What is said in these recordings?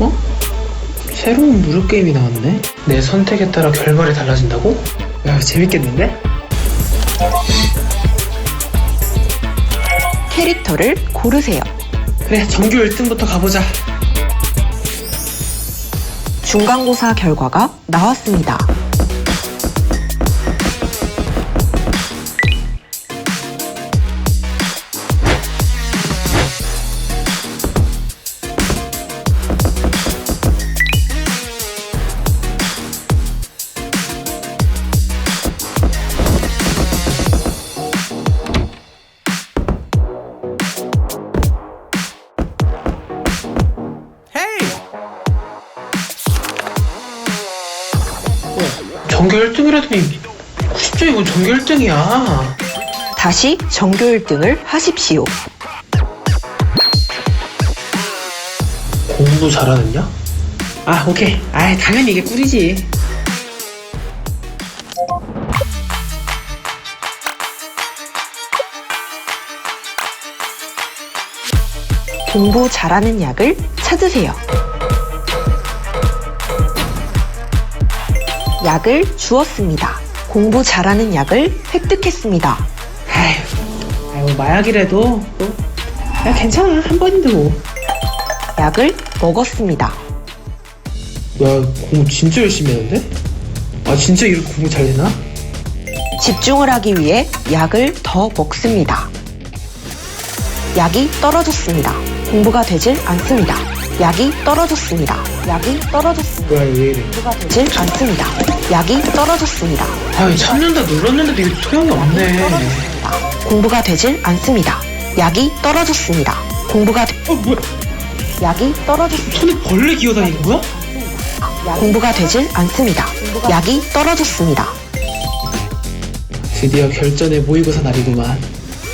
어? 새로운 무료 게임이 나왔네? 내 선택에 따라 결말이 달라진다고? 야, 재밌겠는데? 캐릭터를 고르세요. 그래, 정규 1등부터 가보자. 중간고사 결과가 나왔습니다. 정규 1등이라더니 90점 이건 정규 1등이야. 다시 전교 1등을 하십시오. 공부 잘하느냐? 아, 오케이. 아, 당연히 이게 꿀이지. 공부 잘하는 약을 찾으세요. 약을 주었습니다. 공부 잘하는 약을 획득했습니다. 아유, 마약이라도 또, 야, 괜찮아. 한 번인데 뭐. 약을 먹었습니다. 야, 공부 진짜 열심히 했는데? 아, 진짜 이렇게 공부 잘 되나? 집중을 하기 위해 약을 더 먹습니다. 약이 떨어졌습니다. 공부가 되질 않습니다. 약이 떨어졌습니다. 약이 떨어졌습니다. 뭐야, 왜 이래. 되질 않습니다. 약이 떨어졌습니다. 아, 참는다 눌렀는데도 이게 소용이 없네. 공부가 되질 않습니다. 약이 떨어졌습니다. 공부가 되- 어, 뭐야. 약이 떨어졌습니다. 손에 벌레 기어다니는 거야? 공부가 되질 않습니다. 약이 떨어졌습니다. 드디어 결전의 모의고사 날이구만.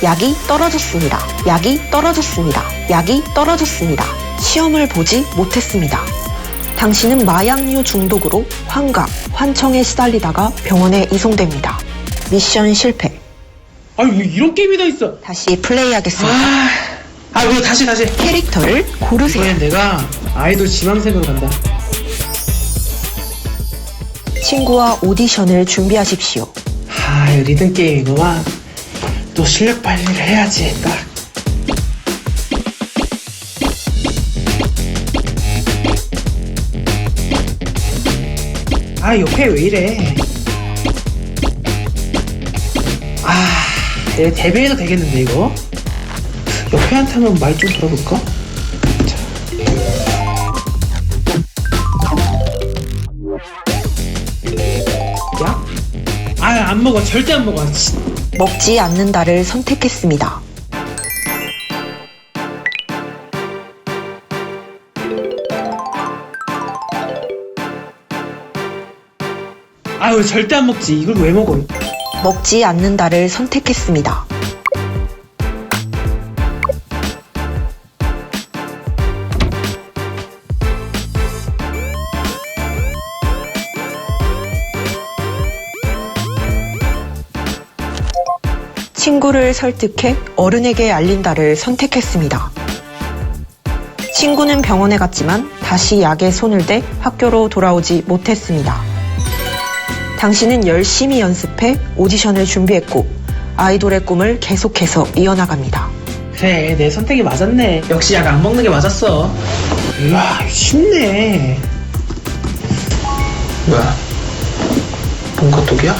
약이 떨어졌습니다. 약이 떨어졌습니다. 약이 떨어졌습니다. 시험을 보지 못했습니다. 당신은 마약류 중독으로 환각, 환청에 시달리다가 병원에 이송됩니다. 미션 실패. 아니, 왜 이런 게임이 다 있어? 다시 플레이하겠습니다. 아, 아, 왜 다시, 다시. 캐릭터를 고르세요. 이번엔 내가 아이돌 지망생으로 간다. 친구와 오디션을 준비하십시오. 아, 리듬 게임이구만. 또 실력 발휘를 해야지, 딱. 아, 옆에 왜 이래? 아, 내가 데뷔해도 되겠는데, 이거? 옆에 한테 한번 말 좀 들어볼까? 자. 야? 아, 안 먹어. 절대 안 먹어. 치. 먹지 않는다를 선택했습니다. 아유, 절대 안 먹지. 이걸 왜 먹어? 먹지 않는다를 선택했습니다. 친구를 설득해 어른에게 알린다를 선택했습니다. 친구는 병원에 갔지만 다시 약에 손을 대 학교로 돌아오지 못했습니다. 당신은 열심히 연습해 오디션을 준비했고 아이돌의 꿈을 계속해서 이어나갑니다. 그래, 내 선택이 맞았네. 역시 약 안 먹는 게 맞았어. 이야, 쉽네. 뭐야? 뭔가 독이야?